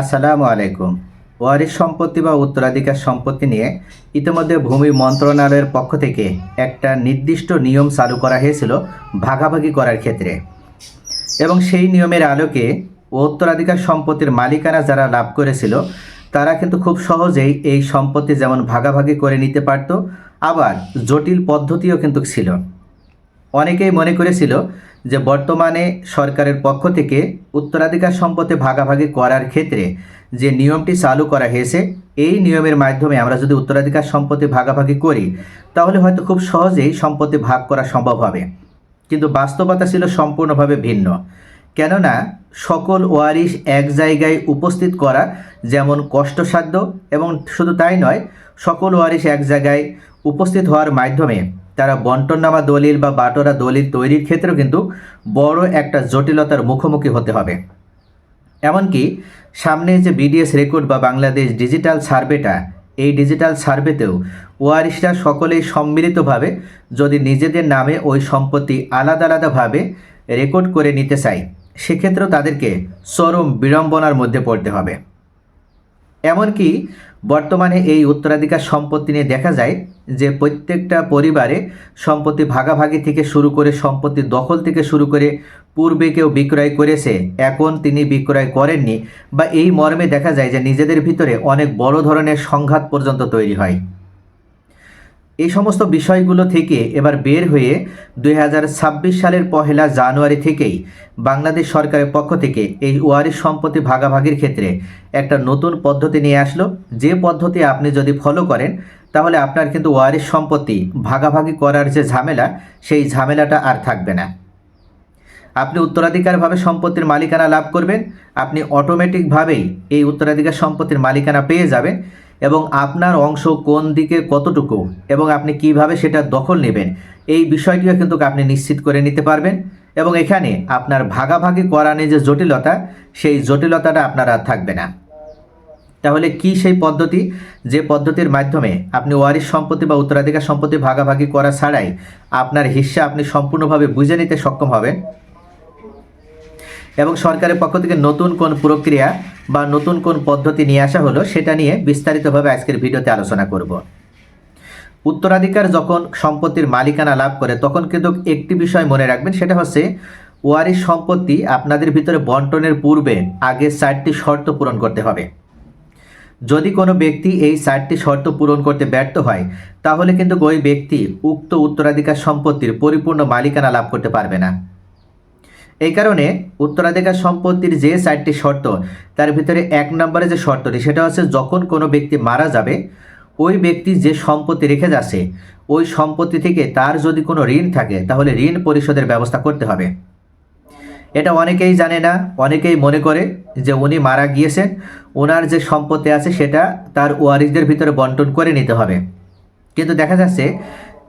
আসসালামু আলাইকুম। ওয়ারিশ সম্পত্তি বা উত্তরাধিকার সম্পত্তি নিয়ে ইতিমধ্যে ভূমি মন্ত্রণালয়ের পক্ষ থেকে একটা নির্দিষ্ট নিয়ম চালু করা হয়েছিল ভাগাভাগি করার ক্ষেত্রে। এবং সেই নিয়মের আলোকে উত্তরাধিকার সম্পত্তির মালিকানা যারা লাভ করেছিল, তারা কিন্তু খুব সহজেই এই সম্পত্তি যেমন ভাগাভাগি করে নিতে পারত, আবার জটিল পদ্ধতিও কিন্তু ছিল। অনেকেই মনে করেছিল যে বর্তমানে সরকারের পক্ষ থেকে উত্তরাধিকার সম্পত্তি ভাগাভাগি করার ক্ষেত্রে যে নিয়মটি চালু করা হয়েছে, এই নিয়মের মাধ্যমে আমরা যদি উত্তরাধিকার সম্পত্তি ভাগাভাগি করি, তাহলে হয়তো খুব সহজেই সম্পত্তি ভাগ করা সম্ভব হবে। কিন্তু বাস্তবতা ছিল সম্পূর্ণভাবে ভিন্ন। কেননা, সকল ওয়ারিশ এক জায়গায় উপস্থিত করা যেমন কষ্টসাধ্য এবং শুধু তাই নয়, সকল ওয়ারিশ এক জায়গায় উপস্থিত হওয়ার মাধ্যমে তারা বন্টননামা দলিল বা বাটোরা দলিল তৈরির ক্ষেত্রেও কিন্তু বড় একটা জটিলতার মুখোমুখি হতে হবে। এমনকি সামনে যে বিডিএস রেকর্ড বা বাংলাদেশ ডিজিটাল সার্ভেটা, এই ডিজিটাল সার্ভেতেও ওয়ারিশরা সকলেই সম্মিলিতভাবে যদি নিজেদের নামে ওই সম্পত্তি আলাদা আলাদাভাবে রেকর্ড করে নিতে চায়, সেক্ষেত্রেও তাদেরকে চরম বিড়ম্বনার মধ্যে পড়তে হবে। এমনকি বর্তমানে এই উত্তরাধিকার সম্পত্তি নিয়ে দেখা যায় যে প্রত্যেকটা পরিবারে সম্পত্তি ভাগাভাগি থেকে শুরু করে সম্পত্তি দখল থেকে শুরু করে পূর্বে কেউ বিক্রয় করেছে, এখন তিনি বিক্রয় করেননি বা এই মর্মে দেখা যায় যে নিজেদের ভিতরে অনেক বড় ধরনের সংঘাত পর্যন্ত তৈরি হয়। এই সমস্ত বিষয়গুলো থেকে এবার বের হয়ে দুই হাজার ছাব্বিশ সালের পহেলা জানুয়ারি থেকেই বাংলাদেশ সরকারের পক্ষ থেকে এই ওয়ারিশ সম্পত্তি ভাগাভাগির ক্ষেত্রে একটা নতুন পদ্ধতি নিয়ে আসলো। যে পদ্ধতি আপনি যদি ফলো করেন, তাহলে আপনার কিন্তু ওয়ারিশ সম্পত্তি ভাগাভাগি করার যে ঝামেলা, সেই ঝামেলাটা আর থাকবে না। আপনি উত্তরাধিকারভাবে সম্পত্তির মালিকানা লাভ করবেন, আপনি অটোমেটিকভাবেই এই উত্তরাধিকার সম্পত্তির মালিকানা পেয়ে যাবেন। এবং আপনার অংশ কোন দিকে কতটুকু এবং আপনি কীভাবে সেটা দখল নেবেন, এই বিষয়টিও কিন্তু আপনি নিশ্চিত করে নিতে পারবেন। এবং এখানে আপনার ভাগাভাগি করা নিয়ে যে জটিলতা, সেই জটিলতাটা আপনার আর থাকবে না। তাহলে কি সেই পদ্ধতি? যে পদ্ধতির মাধ্যমে আপনি ওয়ারিশ সম্পত্তি বা উত্তরাধিকার সম্পত্তি ভাগাভাগি করা ছাড়াই আপনার হিস্সা আপনি সম্পূর্ণভাবে বুঝে নিতে সক্ষম হবেন। এবং সরকারের পক্ষ থেকে নতুন কোন প্রক্রিয়া বা নতুন কোন পদ্ধতি নিয়ে আসা হলো সেটা নিয়ে বিস্তারিতভাবে আজকের ভিডিওতে আলোচনা করব। উত্তরাধিকার যখন সম্পত্তির মালিকানা লাভ করে, তখন কিন্তু একটি বিষয় মনে রাখবেন, সেটা হচ্ছে ওয়ারিশ সম্পত্তি আপনাদের ভিতরে বন্টনের পূর্বে আগে চারটি শর্ত পূরণ করতে হবে। যদি কোনো ব্যক্তি এই চারটি শর্ত পূরণ করতে ব্যর্থ হয়, তাহলে কিন্তু ওই ব্যক্তি উক্ত উত্তরাধিকার সম্পত্তির পরিপূর্ণ মালিকানা লাভ করতে পারবে না। এই কারণে উত্তরাধিকার সম্পত্তির যে চারটি শর্ত, তার ভিতরে এক নম্বরে যে শর্তটি, সেটা হচ্ছে যখন কোনো ব্যক্তি মারা যাবে, ওই ব্যক্তি যে সম্পত্তি রেখে যাচ্ছে, ওই সম্পত্তি থেকে তার যদি কোনো ঋণ থাকে, তাহলে ঋণ পরিশোধের ব্যবস্থা করতে হবে। এটা অনেকেই জানে না, অনেকেই মনে করে যে উনি মারা গিয়েছেন ওনার যে সম্পত্তি আছে সেটা তার ওয়ারিসদের ভিতরে বন্টন করে নিতে হবে। কিন্তু দেখা যাচ্ছে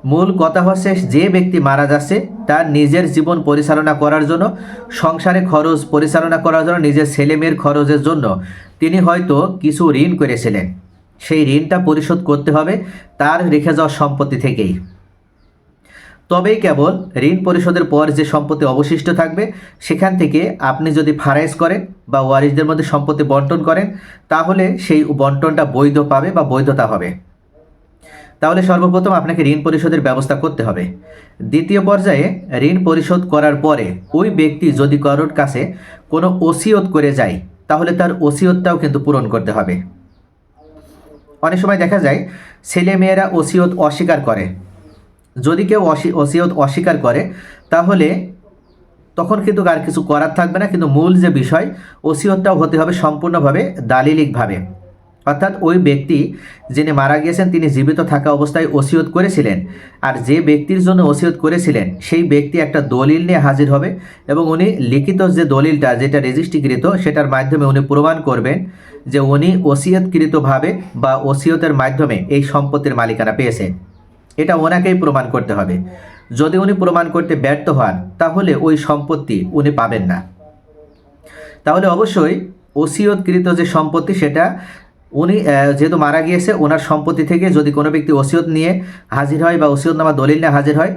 মূল কথা হচ্ছে যে ব্যক্তি মারা যাচ্ছে, তার নিজের জীবন পরিচালনা করার জন্য, সংসারে খরচ পরিচালনা করার জন্য, নিজের ছেলে মেয়ের খরচের জন্য তিনি হয়তো কিছু ঋণ করেছিলেন। সেই ঋণটা পরিশোধ করতে হবে তার রেখে যাওয়া সম্পত্তি থেকেই। তবেই কেবল ঋণ পরিশোধের পর যে সম্পত্তি অবশিষ্ট থাকবে, সেখান থেকে আপনি যদি ফারাইজ করেন বা ওয়ারিসদের মধ্যে সম্পত্তি বন্টন করেন, তাহলে সেই বন্টনটা বৈধ পাবে বা বৈধতা হবে। তাহলে সর্বপ্রথম আপনাকে ঋণ পরিশোধের ব্যবস্থা করতে হবে। দ্বিতীয় পর্যায়ে ঋণ পরিশোধ করার পরে ওই ব্যক্তি যদি কারোর কাছে কোনো ওসিয়ত করে যায়, তাহলে তার ওসিয়তটাও কিন্তু পূরণ করতে হবে। অনেক সময় দেখা যায় ছেলে মেয়েরা ওসিয়ত অস্বীকার করে। যদি কেউ ওসিয়ত অস্বীকার করে, তাহলে তখন কিন্তু আর কিছু করার থাকবে না, কিন্তু মূল যে বিষয়, ওসিয়তটাও হতে হবে সম্পূর্ণভাবে দালিলিকভাবে। অর্থাৎ ওই ব্যক্তি যিনি মারা গিয়েছেন, তিনি জীবিত থাকা অবস্থায় ওসিয়ত করেছিলেন। আর যে ব্যক্তির জন্য ওসিয়ত করেছিলেন, সেই ব্যক্তি একটা দলিল নিয়ে হাজির হবে এবং উনি লিখিত যে দলিলটা, যেটা রেজিস্ট্রিকৃত, সেটার মাধ্যমে উনি প্রমাণ করবেন যে উনি ওসিয়তকৃতভাবে বা ওসিয়তের মাধ্যমে এই সম্পত্তির মালিকানা পেয়েছেন। এটা ওনাকেই প্রমাণ করতে হবে। যদি উনি প্রমাণ করতে ব্যর্থ হন, তাহলে ওই সম্পত্তি উনি পাবেন না। তাহলে অবশ্যই ওসিয়তকৃত যে সম্পত্তি, সেটা উনি যেহেতু মারা গিয়েছে ওনার সম্পত্তি থেকে যদি কোনো ব্যক্তি ওসিয়ত নিয়ে হাজির হয় বা ওসিয়তনামা দলিল নিয়ে হাজির হয়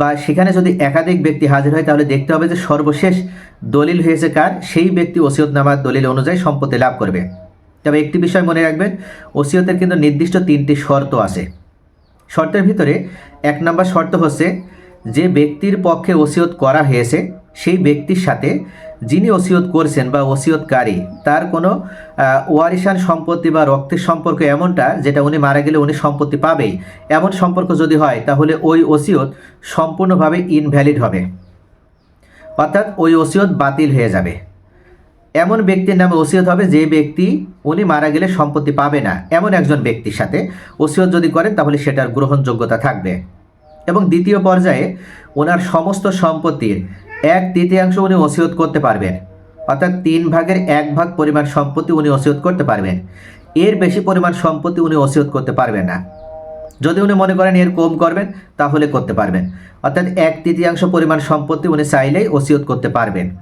বা সেখানে যদি একাধিক ব্যক্তি হাজির হয়, তাহলে দেখতে হবে যে সর্বশেষ দলিল হয়েছে কার? সেই ব্যক্তি ওসিয়তনামার দলিল অনুযায়ী সম্পত্তি লাভ করবে। তবে একটি বিষয় মনে রাখবেন, ওসিয়তের কিন্তু নির্দিষ্ট তিনটি শর্ত আছে। শর্তের ভিতরে এক নম্বর শর্ত হচ্ছে, যে ব্যক্তির পক্ষে ওসিয়ত করা হয়েছে, সেই ব্যক্তির সাথে যিনি ওসিয়ত করছেন বা ওসিয়তকারী তার কোনো আহ, ওয়ারিশান সম্পত্তি বা রক্তের সম্পর্ক এমনটা যেটা উনি মারা গেলে উনি সম্পত্তি পাবেই। এমন সম্পর্ক যদি হয় তাহলে ওই ওসিয়ত সম্পূর্ণভাবে ইনভ্যালিড হবে। অর্থাৎ ওই ওসিয়ত বাতিল হয়ে যাবে। এমন ব্যক্তির নামে ওসিয়ত হবে যে ব্যক্তি উনি মারা গেলে সম্পত্তি পাবে না। এমন একজন ব্যক্তির সাথে ওসিয়ত যদি করেন তাহলে সেটার গ্রহণযোগ্যতা থাকবে। এবং দ্বিতীয় পর্যায়ে ওনার সমস্ত সম্পত্তির এক তৃতীয়াংশ উনি ওসিয়ত করতে পারবেন। অর্থাৎ তিন ভাগের এক ভাগ পরিমাণ সম্পত্তি উনি ওসিয়ত করতে পারবেন। এর বেশি পরিমাণ সম্পত্তি উনি ওসিয়ত করতে পারবেন না। যদি উনি মনে করেন এর কম করবেন, তাহলে করতে পারবেন। অর্থাৎ এক তৃতীয়াংশ পরিমাণ সম্পত্তি উনি চাইলেই ওসিয়ত করতে পারবেন।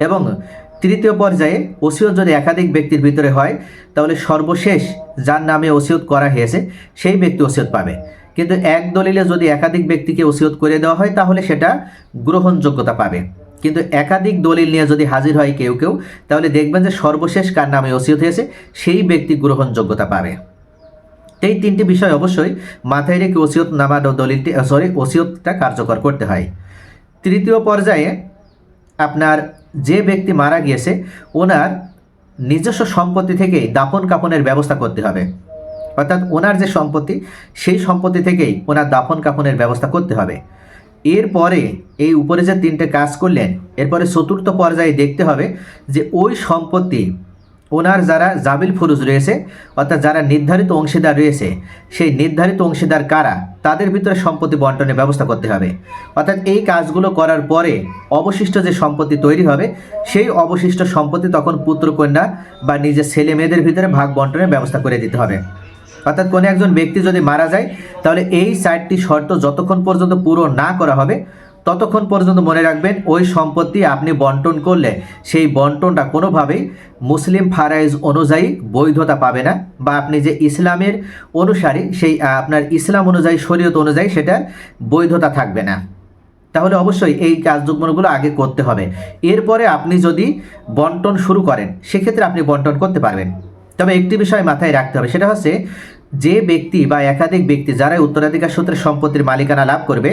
এবং তৃতীয় পর্যায়ে ওসিয়ত যদি একাধিক ব্যক্তির ভিতরে হয়, তাহলে সর্বশেষ যার নামে ওসিয়ত করা হয়েছে, সেই ব্যক্তি ওসিয়ত পাবে। কিন্তু এক দলিলে যদি একাধিক ব্যক্তিকে ওসিয়ত করে দেওয়া হয়, তাহলে সেটা গ্রহণযোগ্যতা পাবে। কিন্তু একাধিক দলিল নিয়ে যদি হাজির হয় কেউ কেউ, তাহলে দেখবেন যে সর্বশেষ কার নামে ওসিয়ত হয়েছে, সেই ব্যক্তি গ্রহণযোগ্যতা পাবে। এই তিনটি বিষয় অবশ্যই মাথায় রেখে ওসিয়ত নামা দলিলটি সরি ওসিয়তটা কার্যকর করতে হয়। তৃতীয় পর্যায়ে আপনার যে ব্যক্তি মারা গিয়েছে, ওনার নিজস্ব সম্পত্তি থেকেই দাফন কাফনের ব্যবস্থা করতে হবে। অর্থাৎ ওনার যে সম্পত্তি, সেই সম্পত্তি থেকেই ওনার দাফন কাফনের ব্যবস্থা করতে হবে। এরপরে এই উপরে যে তিনটে কাজ করলেন, এরপরে চতুর্থ পর্যায়ে দেখতে হবে যে ওই সম্পত্তি ওনার যারা জাবিল ফুরুজ রয়েছে, অর্থাৎ যারা নির্ধারিত অংশীদার রয়েছে, সেই নির্ধারিত অংশীদার কারা, তাদের ভিতরে সম্পত্তি বন্টনের ব্যবস্থা করতে হবে। অর্থাৎ এই কাজগুলো করার পরে অবশিষ্ট যে সম্পত্তি তৈরি হবে, সেই অবশিষ্ট সম্পত্তি তখন পুত্রকন্যা বা নিজের ছেলে মেয়েদের ভিতরে ভাগ বন্টনের ব্যবস্থা করে দিতে হবে। অর্থাৎ কোনো একজন ব্যক্তি যদি মারা যায়, তাহলে এই চারটি শর্ত যতক্ষণ পর্যন্ত পুরো না করা হবে, ততক্ষণ পর্যন্ত মনে রাখবেন ওই সম্পত্তি আপনি বন্টন করলে, সেই বন্টনটা কোনোভাবেই মুসলিম ফারাইজ অনুযায়ী বৈধতা পাবে না বা আপনি যে ইসলামের অনুসারী, সেই আপনার ইসলাম অনুযায়ী, শরীয়ত অনুযায়ী সেটার বৈধতা থাকবে না। তাহলে অবশ্যই এই কাজগুলো আগে করতে হবে। এরপরে আপনি যদি বন্টন শুরু করেন, সেক্ষেত্রে আপনি বন্টন করতে পারবেন। তবে একটি বিষয় মাথায় রাখতে হবে, সেটা হচ্ছে যে ব্যক্তি বা একাধিক ব্যক্তি যারা উত্তরাধিকার সূত্রে সম্পত্তির মালিকানা লাভ করবে,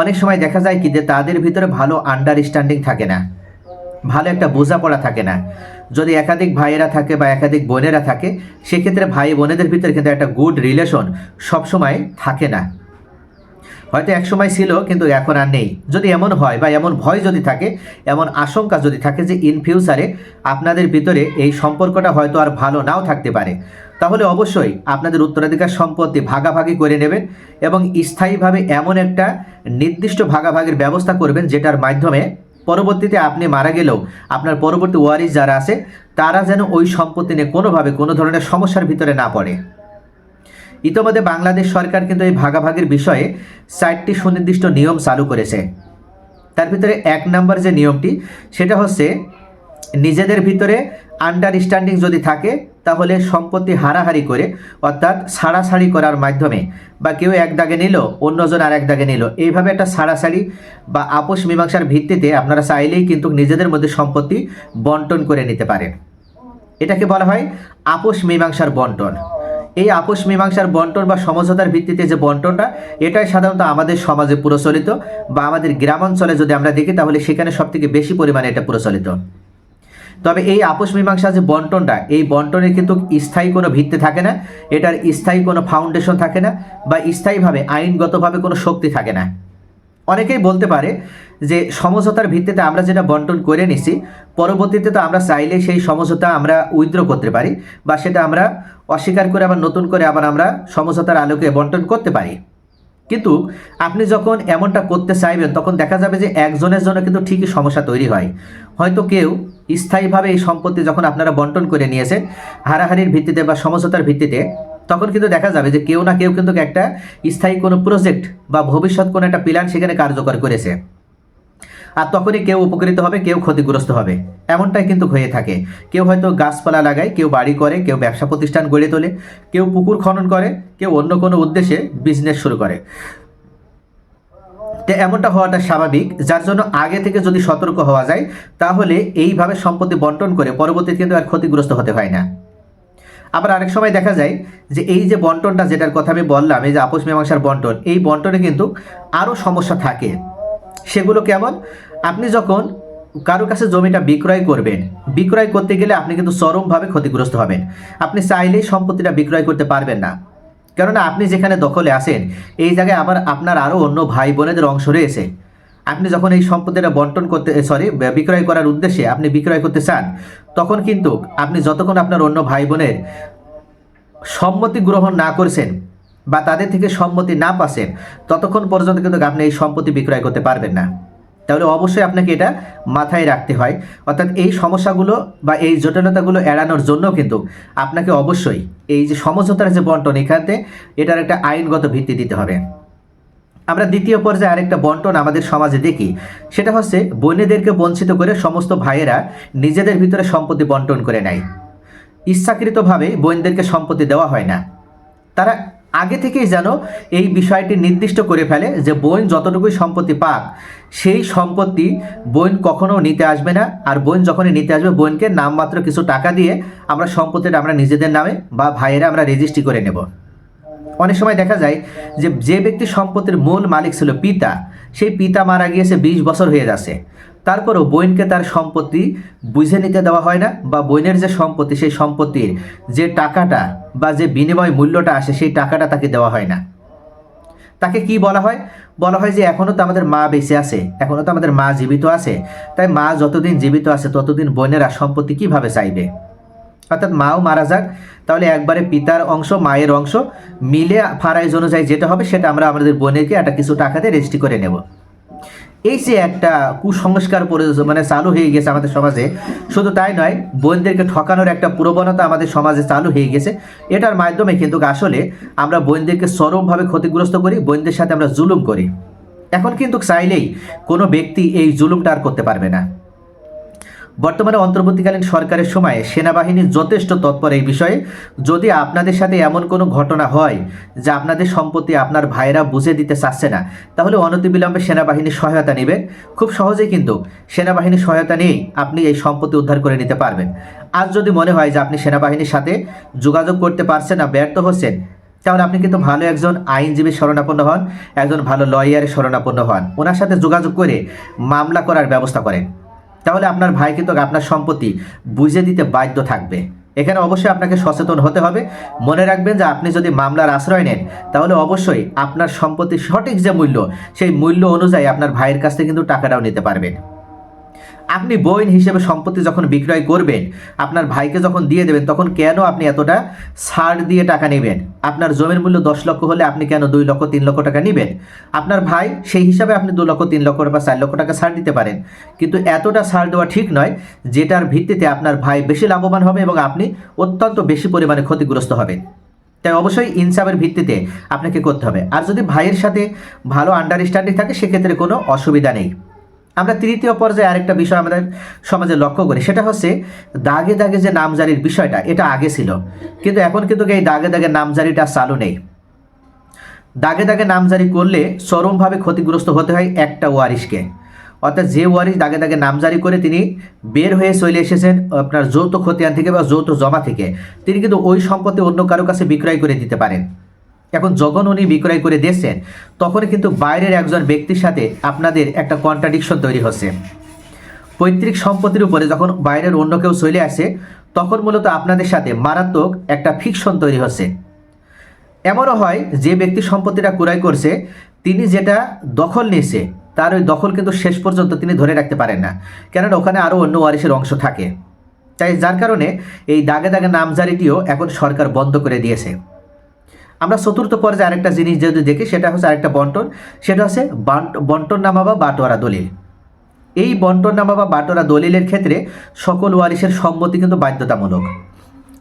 অনেক সময় দেখা যায় কি যে তাদের ভিতরে ভালো আন্ডারস্ট্যান্ডিং থাকে না, ভালো একটা বোঝাপড়া থাকে না। যদি একাধিক ভাইয়েরা থাকে বা একাধিক বোনেরা থাকে, সেক্ষেত্রে ভাই বোনেদের ভিতরে কিন্তু একটা গুড রিলেশন সবসময় থাকে না। হয়তো এক সময় ছিল, কিন্তু এখন আর নেই। যদি এমন হয় বা এমন ভয় যদি থাকে, এমন আশঙ্কা যদি থাকে যে ইন ফিউচারে আপনাদের ভিতরে এই সম্পর্কটা হয়তো আর ভালো নাও থাকতে পারে, তাহলে অবশ্যই আপনাদের উত্তরাধিকার সম্পত্তি ভাগাভাগি করে নেবেন এবং স্থায়ীভাবে এমন একটা নির্দিষ্ট ভাগাভাগির ব্যবস্থা করবেন যেটার মাধ্যমে পরবর্তীতে আপনি মারা গেলেও আপনার পরবর্তী ওয়ারিস যারা আছে, তারা যেন ওই সম্পত্তি নিয়ে কোনোভাবে কোনো ধরনের সমস্যার ভিতরে না পড়ে। ইতোমধ্যে বাংলাদেশ সরকার কিন্তু এই ভাগাভাগির বিষয়ে চারটি সুনির্দিষ্ট নিয়ম চালু করেছে। তার ভিতরে এক নম্বর যে নিয়মটি, সেটা হচ্ছে নিজেদের ভিতরে আন্ডারস্ট্যান্ডিং যদি থাকে, তাহলে সম্পত্তি হারাহারি করে, অর্থাৎ ছাড়াছাড়ি করার মাধ্যমে, বা কেউ এক দাগে নিল, অন্যজন আর এক দাগে নিল, এইভাবে একটা ছাড়াছাড়ি বা আপোষ মীমাংসার ভিত্তিতে আপনারা চাইলেই কিন্তু নিজেদের মধ্যে সম্পত্তি বন্টন করে নিতে পারেন। এটাকে বলা হয় আপোষ মীমাংসার বন্টন। এই আপোষ মীমাংসার বন্টন বা সমঝোতার ভিত্তিতে যে বন্টনটা, এটাই সাধারণত আমাদের সমাজে প্রচলিত বা আমাদের গ্রামাঞ্চলে যদি আমরা দেখি, তাহলে সেখানে সবথেকে বেশি পরিমাণে এটা প্রচলিত। তবে এই আপোষ মীমাংসা যে বন্টনটা, এই বন্টনের কিন্তু স্থায়ী কোনো ভিত্তি থাকে না, এটার স্থায়ী কোনো ফাউন্ডেশন থাকে না বা স্থায়ীভাবে, আইনগতভাবে কোনো শক্তি থাকে না। অনেকেই বলতে পারে যে সমঝোতার ভিত্তিতে আমরা যেটা বন্টন করে নিছি, পরবর্তীতে তো আমরা চাইলে সেই সমঝোতা আমরা উইথড্র করতে পারি বা সেটা আমরা অস্বীকার করে আবার নতুন করে আবার আমরা সমঝোতার আলোকে বন্টন করতে পারি। কিন্তু আপনি যখন এমনটা করতে চাইবেন, তখন দেখা যাবে যে একজনের জন্য কিন্তু ঠিকই সমস্যা তৈরি হয়। হয়তো কেউ স্থায়ীভাবে এই সম্পত্তি যখন আপনারা বন্টন করে নিয়েছেন, হারাহারির ভিত্তিতে বা সমঝোতার ভিত্তিতে, তখন কিন্তু দেখা যাবে যে কেউ না কেউ কিন্তু একটা স্থায়ী কোনো প্রজেক্ট বা ভবিষ্যৎ কোনো একটা প্ল্যান সেখানে কার্যকর করেছে। আর তখনই কেউ উপকৃত হবে, কেউ ক্ষতিগ্রস্ত হবে। এমনটাই কিন্তু হয়ে থাকে। কেউ হয়তো গাছপালা লাগায়, কেউ বাড়ি করে, কেউ ব্যবসা প্রতিষ্ঠান গড়ে তোলে, কেউ পুকুর খনন করে, কেউ অন্য কোনো উদ্দেশ্যে বিজনেস শুরু করে। তো এমনটা হওয়াটা স্বাভাবিক। যার জন্য আগে থেকে যদি সতর্ক হওয়া যায়, তাহলে এইভাবে সম্পত্তি বন্টন করে পরবর্তীতে কিন্তু আর ক্ষতিগ্রস্ত হতে হয় না। আবার আরেক সময় দেখা যায় যে এই যে বন্টনটা, যেটার কথা আমি বললাম, এই যে আপোষ মীমাংসার বন্টন, এই বন্টনে কিন্তু আরও সমস্যা থাকে। সেগুলো কেমন আপনি যখন কারও কাছে জমিটা বিক্রয় করবেন, বিক্রয় করতে গেলে আপনি কিন্তু চরমভাবে ক্ষতিগ্রস্ত হবেন। আপনি চাইলেই সম্পত্তিটা বিক্রয় করতে পারবেন না। কেননা আপনি যেখানে দখলে আসেন এই জায়গায় আবার আপনার আরও অন্য ভাই বোনেদের অংশ রয়েছে। আপনি যখন এই সম্পত্তিটা বন্টন করতে সরি বিক্রয় করার উদ্দেশ্যে আপনি বিক্রয় করতে চান, তখন কিন্তু আপনি যতক্ষণ আপনার অন্য ভাই বোনের সম্মতি গ্রহণ না করছেন বা তাদের থেকে সম্মতি না পাচ্ছেন, ততক্ষণ পর্যন্ত কিন্তু আপনি এই সম্পত্তি বিক্রয় করতে পারবেন না। তাহলে অবশ্যই আপনাকে এটা মাথায় রাখতে হয়। অর্থাৎ এই সমস্যাগুলো বা এই জটিলতাগুলো এড়ানোর জন্য কিন্তু আপনাকে অবশ্যই এই যে সমঝোতার যে বন্টন এখানে এটার একটা আইনগত ভিত্তি দিতে হবে। আমরা দ্বিতীয় পর্যায়ে আরেকটা বন্টন আমাদের সমাজে দেখি, সেটা হচ্ছে বোনেদেরকে বঞ্চিত করে সমস্ত ভাইয়েরা নিজেদের ভিতরে সম্পত্তি বন্টন করে নেয়। ইচ্ছাকৃতভাবে বোনদেরকে সম্পত্তি দেওয়া হয় না। তারা আগে থেকেই যেন এই বিষয়টি নির্দিষ্ট করে ফেলে যে বোন যতটুকুই সম্পত্তি পাক, সেই সম্পত্তি বোন কখনও নিতে আসবে না। আর বোন যখনই নিতে আসবে বোনকে নামমাত্র কিছু টাকা দিয়ে আমরা সম্পত্তিটা আমরা নিজেদের নামে বা ভাইয়েরা আমরা রেজিস্ট্রি করে নেব। অনেক সময় দেখা যায় যে যে ব্যক্তি সম্পত্তির মূল মালিক ছিল পিতা, সেই পিতা মারা গিয়েছে বিশ বছর হয়ে যাচ্ছে। তারপরও বোনকে তার সম্পত্তি বুঝে নিতে দেওয়া হয় না বা বোনের যে সম্পত্তি, সেই সম্পত্তির যে টাকাটা বা যে বিনিময় মূল্যটা আসে, সেই টাকাটা তাকে দেওয়া হয় না। তাকে কি বলা হয়? বলা হয় যে এখনও তো আমাদের মা বেঁচে আছে এখনও তো আমাদের মা জীবিত আছে। তাই মা যতদিন জীবিত আছে, ততদিন বোনেরা সম্পত্তি কীভাবে চাইবে? অর্থাৎ মাও মারা যাক, তাহলে একবারে পিতার অংশ, মায়ের অংশ মিলে ফারাইজ অনুযায়ী যেটা হবে সেটা আমরা আমাদের বোনেরকে একটা কিছু টাকাতে রেজিস্ট্রি করে নেব। এই যে একটা কুসংস্কার পরে মানে চালু হয়ে গেছে আমাদের সমাজে, শুধু তাই নয়, বোনদেরকে ঠকানোর একটা প্রবণতা আমাদের সমাজে চালু হয়ে গেছে। এটার মাধ্যমে কিন্তু আসলে আমরা বোনদেরকে চরমভাবে ক্ষতিগ্রস্ত করি, বোনদের সাথে আমরা জুলুম করি। এখন কিন্তু চাইলেই কোনো ব্যক্তি এই জুলুমটা আর করতে পারবে না। বর্তমানে অন্তর্বর্তীকালীন সরকারের সময়ে সেনাবাহিনী যথেষ্ট তৎপর এই বিষয়ে। যদি আপনাদের সাথে এমন কোনো ঘটনা হয় যে আপনাদের সম্পত্তি আপনার ভাইরা বুঝে দিতে চাচ্ছে না, তাহলে অনতিবিলম্বে সেনাবাহিনীর সহায়তা নেবেন। খুব সহজেই কিন্তু সেনাবাহিনীর সহায়তা নিয়েই আপনি এই সম্পত্তি উদ্ধার করে নিতে পারবেন। আজ যদি মনে হয় যে আপনি সেনাবাহিনীর সাথে যোগাযোগ করতে পারছেন না, ব্যর্থ হচ্ছেন, তাহলে আপনি কিন্তু ভালো একজন আইনজীবীর শরণাপন্ন হন, একজন ভালো লয়ারের শরণাপন্ন হন। ওনার সাথে যোগাযোগ করে মামলা করার ব্যবস্থা করেন। তাহলে আপনার ভাই কিন্তু আপনার সম্পত্তি বুঝে দিতে বাধ্য থাকবে। এখানে অবশ্যই আপনাকে সচেতন হতে হবে। মনে রাখবেন যে আপনি যদি মামলার আশ্রয় নেন, তাহলে অবশ্যই আপনার সম্পত্তির সঠিক যে মূল্য, সেই মূল্য অনুযায়ী আপনার ভাইয়ের কাছ থেকে কিন্তু টাকাটাও নিতে পারবেন। আপনি বইন হিসেবে সম্পত্তি যখন বিক্রয় করবেন, আপনার ভাইকে যখন দিয়ে দেবেন, তখন কেন আপনি এতটা ছাড় দিয়ে টাকা নেবেন? আপনার জমির মূল্য দশ লক্ষ হলে আপনি কেন দুই লক্ষ, তিন লক্ষ টাকা নেবেন? আপনার ভাই সেই হিসাবে আপনি দু লক্ষ, তিন লক্ষ বা চার লক্ষ টাকা ছাড় দিতে পারেন। কিন্তু এতটা ছাড় দেওয়া ঠিক নয়, যেটার ভিত্তিতে আপনার ভাই বেশি লাভবান হবে এবং আপনি অত্যন্ত বেশি পরিমাণে ক্ষতিগ্রস্ত হবেন। তাই অবশ্যই ইনসাফের ভিত্তিতে আপনাকে করতে হবে। আর যদি ভাইয়ের সাথে ভালো আন্ডারস্ট্যান্ডিং থাকে, সেক্ষেত্রে কোনো অসুবিধা নেই। আমরা তৃতীয় পর্যায়ে আরেকটা বিষয় আমাদের সমাজে লক্ষ্য করি, সেটা হচ্ছে দাগে দাগে যে নামজারির বিষয়টা, এটা আগে ছিল। কিন্তু এখন কিন্তু এই দাগে দাগে নামজারিটা চালু নেই। দাগে দাগে নামজারি করলে চরমভাবে ক্ষতিগ্রস্ত হতে হয় একটা ওয়ারিশকে। অর্থাৎ যে ওয়ারিশ দাগে দাগে নামজারি করে তিনি বের হয়ে চলে এসেছেন আপনার যৌথ খতিয়ান থেকে বা যৌথ জমা থেকে, তিনি কিন্তু ওই সম্পত্তি অন্য কারও কাছে বিক্রয় করে দিতে পারেন। এখন যখন উনি বিক্রয় করে দিয়েছেন তখন কিন্তু বাইরের একজন ব্যক্তির সাথে আপনাদের একটা কন্ট্রাডিকশন তৈরি হচ্ছে। পৈতৃক সম্পত্তির উপরে যখন বাইরের অন্য কেউ চলে আসে, তখন মূলত আপনাদের সাথে মারাত্মক একটা ফিকশন তৈরি হচ্ছে। এমনও হয়, যে ব্যক্তি সম্পত্তিটা ক্রয় করছে, তিনি যেটা দখল নিয়েছে, তার ওই দখল কিন্তু শেষ পর্যন্ত তিনি ধরে রাখতে পারেন না। কেননা ওখানে আরও অন্য ওয়ারিশের অংশ থাকে। তাই যার কারণে এই দাগে দাগে নামজারিটিও এখন সরকার বন্ধ করে দিয়েছে। আমরা চতুর্থ পর্যায়ে আরেকটা জিনিস যদি দেখি, সেটা হচ্ছে আরেকটা বন্টন। সেটা হচ্ছে বান্ট- বন্টন নামা বা বাটোয়ারা দলিল। এই বন্টন নামা বা বাটোয়ারা দলিলের ক্ষেত্রে সকল ওয়ারিশের সম্মতি কিন্তু বাধ্যতামূলক।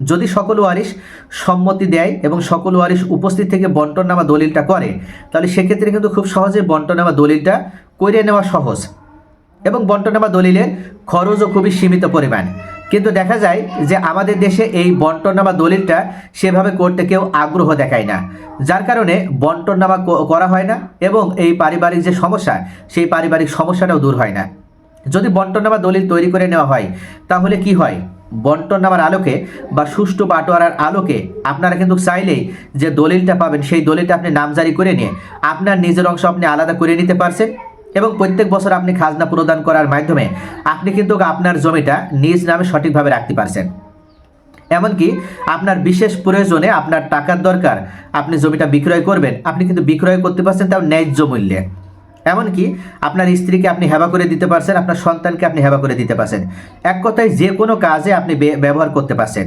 যদি সকল ওয়ারিশ সম্মতি দেয় এবং সকল ওয়ারিশ উপস্থিত থেকে বন্টন নামা দলিলটা করে, তাহলে সেক্ষেত্রে কিন্তু খুব সহজে বন্টন নামা দলিলটা করে নেওয়া সহজ। এবং বন্টনামা দলিলের খরচও খুবই সীমিত পরিমাণ। কিন্তু দেখা যায় যে আমাদের দেশে এই বন্টননামা দলিলটা সেভাবে করতে কেউ আগ্রহ দেখায় না। যার কারণে বন্টননামা করা হয় না এবং এই পারিবারিক যে সমস্যা, সেই পারিবারিক সমস্যাটাও দূর হয় না। যদি বন্টননামা দলিল তৈরি করে নেওয়া হয়, তাহলে কি হয়? বন্টননামার আলোকে বা সুষ্ঠু বাটোয়ারার আলোকে আপনারা কিন্তু চাইলেই যে দলিলটা পাবেন, সেই দলিলটা আপনি নামজারি করে নিয়ে আপনার নিজের অংশ আপনি আলাদা করে নিতে পারছেন। এবং প্রত্যেক বছর আপনি খাজনা প্রদান করার মাধ্যমে আপনি কিন্তু আপনার জমিটা নিজ নামে সঠিকভাবে রাখতে পারছেন। এমনকি আপনার বিশেষ প্রয়োজনে আপনার টাকার দরকার, আপনি জমিটা বিক্রয় করবেন, আপনি কিন্তু বিক্রয় করতে পারছেন তাও ন্যায্য মূল্যে। এমনকি আপনার স্ত্রীকে আপনি হেবা করে দিতে পারছেন, আপনার সন্তানকে আপনি হেবা করে দিতে পারছেন। এক কথায় যে কোনো কাজে আপনি ব্যবহার করতে পারছেন।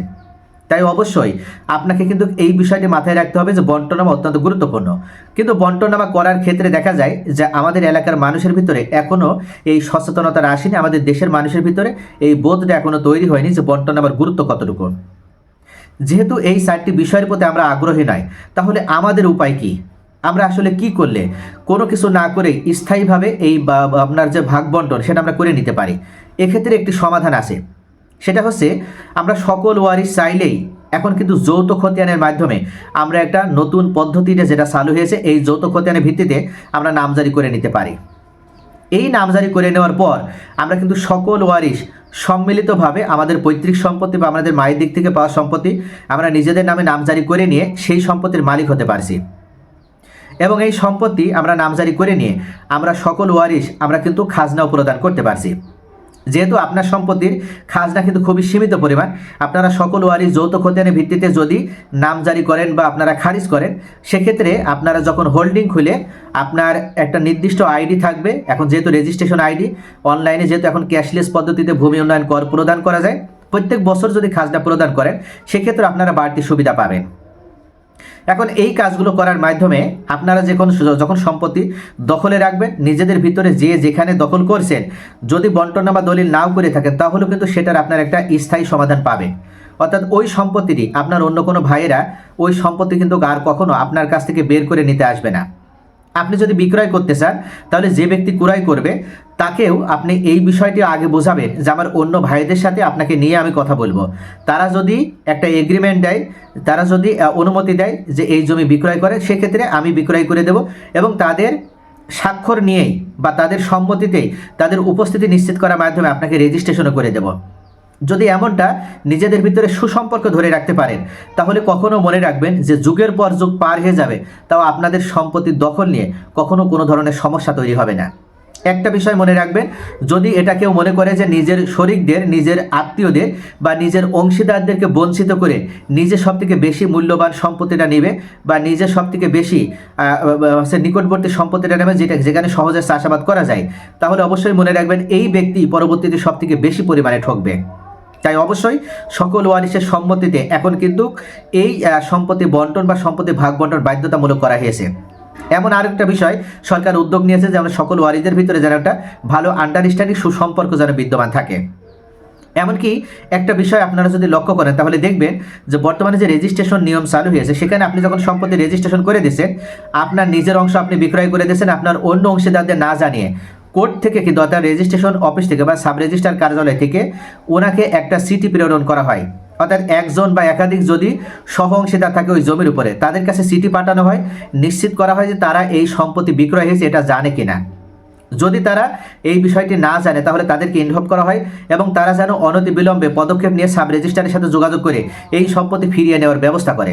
তাই অবশ্যই আপনাকে কিন্তু এই বিষয়টি মাথায় রাখতে হবে যে বন্টনামা অত্যন্ত গুরুত্বপূর্ণ। কিন্তু বন্টনামা করার ক্ষেত্রে দেখা যায় যে আমাদের এলাকার মানুষের ভিতরে এখনও এই সচেতনতা আসেনি আমাদের দেশের মানুষের ভিতরে এই বোধটা এখনও তৈরি হয়নি যে বন্টনামার গুরুত্ব কতটুকু। যেহেতু এই চারটি বিষয়ের প্রতি আমরা আগ্রহী নয়, তাহলে আমাদের উপায় কি? আমরা আসলে কি করলে? কোনো কিছু না করে স্থায়ীভাবে এই আপনার যে ভাগ বন্টন সেটা আমরা করে নিতে পারি। এক্ষেত্রে একটি সমাধান আছে। সেটা হচ্ছে, আমরা সকল ওয়ারিশ চাইলেই এখন কিন্তু যৌথ খতিয়ানের মাধ্যমে আমরা একটা নতুন পদ্ধতিতে যেটা চালু হয়েছে, এই যৌথ খতিয়ানের ভিত্তিতে আমরা নামজারি করে নিতে পারি। এই নামজারি করে নেওয়ার পর আমরা কিন্তু সকল ওয়ারিশ সম্মিলিতভাবে আমাদের পৈতৃক সম্পত্তি বা আমাদের মায়ের দিক থেকে পাওয়া সম্পত্তি আমরা নিজেদের নামে নামজারি করে নিয়ে সেই সম্পত্তির মালিক হতে পারছি। এবং এই সম্পত্তি আমরা নামজারি করে নিয়ে আমরা সকল ওয়ারিশ আমরা কিন্তু খাজনাও প্রদান করতে পারছি। যেহেতু আপনার সম্পত্তির খাজনা কিন্তু খুবই সীমিত পরিমাণ, আপনারা সকল ওয়ারিশ যৌথ খতিয়ানের ভিত্তিতে যদি নাম জারি করেন বা আপনারা খারিজ করেন, সেক্ষেত্রে আপনারা যখন হোল্ডিং খুলে আপনার একটা নির্দিষ্ট আইডি থাকবে, এখন যেহেতু রেজিস্ট্রেশন আইডি অনলাইনে যেহেতু এখন ক্যাশলেস পদ্ধতিতে ভূমি উন্নয়ন কর প্রদান করা যায়, প্রত্যেক বছর যদি খাজনা প্রদান করেন, সেক্ষেত্রে আপনারা বাড়তি সুবিধা পাবেন। এখন এই কাজগুলো করার মাধ্যমে আপনারা যে কোনো যখন সম্পত্তি দখলে রাখবেন, নিজেদের ভিতরে যে যেখানে দখল করছেন, যদি বন্টনা বা দলিল নাও করে থাকেন তাহলেও কিন্তু সেটার আপনার একটা স্থায়ী সমাধান পাবে অর্থাৎ ওই সম্পত্তিটি আপনার অন্য কোনো ভাইয়েরা ওই সম্পত্তি কিন্তু আর কখনো আপনার কাছ থেকে বের করে নিতে আসবে না। আপনি যদি বিক্রয় করতে চান, তাহলে যে ব্যক্তি ক্রয় করবে, তাকেও আপনি এই বিষয়টি আগে বোঝাবেন যে আমার অন্য ভাইদের সাথে আপনাকে নিয়ে আমি কথা বলব। তারা যদি একটা এগ্রিমেন্ট দেয়, তারা যদি অনুমতি দেয় যে এই জমি বিক্রয় করে, সেক্ষেত্রে আমি বিক্রয় করে দেব এবং তাদের স্বাক্ষর নিয়েই বা তাদের সম্মতিতেই তাদের উপস্থিতি নিশ্চিত করার মাধ্যমে আপনাকে রেজিস্ট্রেশনও করে দেব। যদি এমনটা নিজেদের ভিতরে সুসম্পর্ক ধরে রাখতে পারেন, তাহলে কখনো মনে রাখবেন যে যুগের পর যুগ পার হয়ে যাবে, তাও আপনাদের সম্পত্তির দখল নিয়ে কখনো কোনো ধরনের সমস্যা তৈরি হবে না। একটা বিষয় মনে রাখবেন, যদি এটা কেউ মনে করে যে নিজের শরিকদের, নিজের আত্মীয়দের বা নিজের অংশীদারদেরকে বঞ্চিত করে নিজে সব থেকে বেশি মূল্যবান সম্পত্তিটা নেবে বা নিজে সব থেকে বেশি হচ্ছে নিকটবর্তী সম্পত্তিটা নেবে যেটা যেখানে সহজে চাষাবাদ করা যায়, তাহলে অবশ্যই মনে রাখবেন এই ব্যক্তি পরবর্তীতে সব থেকে বেশি পরিমাণে ঠকবে। তাই অবশ্যই সকল ওয়ারিশের সম্মতিতে এখন কিন্তু এই সম্পত্তি বন্টন বা সম্পত্তি ভাগ বন্টন বাধ্যতামূলক করা হয়েছে। এমন আর একটা বিষয় সরকার উদ্যোগ নিয়েছে যেন সকল ওয়ারিদের ভিতরে যেন একটা ভালো আন্ডারস্ট্যান্ডিং সুসম্পর্ক যেন বিদ্যমান থাকে। এমনকি একটা বিষয় আপনারা যদি লক্ষ্য করেন, তাহলে দেখবেন যে বর্তমানে যে রেজিস্ট্রেশন নিয়ম চালু হয়েছে, সেখানে আপনি যখন সম্পত্তি রেজিস্ট্রেশন করে দিয়েছেন, আপনার নিজের অংশ আপনি বিক্রয় করে দিয়েছেন, আপনার অন্য অংশীদারদের না জানিয়ে। কোর্ট থেকে কিন্তু অর্থাৎ রেজিস্ট্রেশন অফিস থেকে বা সাব রেজিস্ট্রার কার্যালয় থেকে ওনাকে একটা সিটি প্রেরণ করা হয়? অর্থাৎ একজন বা একাধিক যদি সহ অংশীদার থাকে ওই জমির উপরে, তাদের কাছে সিটি পাঠানো হয়। নিশ্চিত করা হয় যে তারা এই সম্পত্তি বিক্রয় হয়েছে, এটা জানে কিনা। যদি তারা এই বিষয়টি না জানে, তাহলে তাদেরকে ইনভলভ করা হয় এবং তারা যেন অনতিবিলম্বে পদক্ষেপ নিয়ে সাব রেজিস্ট্রারের সাথে যোগাযোগ করে এই সম্পত্তি ফিরিয়ে নেওয়ার ব্যবস্থা করে।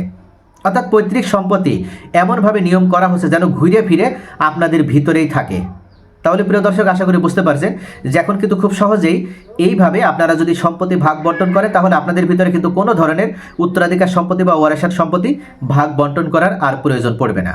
অর্থাৎ পৈতৃক সম্পত্তি এমনভাবে নিয়ম করা হচ্ছে যেন ঘুরে ফিরে আপনাদের ভিতরেই থাকে। তাহলে প্রিয় দর্শক, আশা করি বুঝতে পারছেন যে এখন কিন্তু খুব সহজেই এইভাবে আপনারা যদি সম্পত্তি ভাগ বন্টন করেন, তাহলে আপনাদের ভিতরে কিন্তু কোনো ধরনের উত্তরাধিকার সম্পত্তি বা ওয়ারেশার সম্পত্তি ভাগ বন্টন করার আর প্রয়োজন পড়বে না।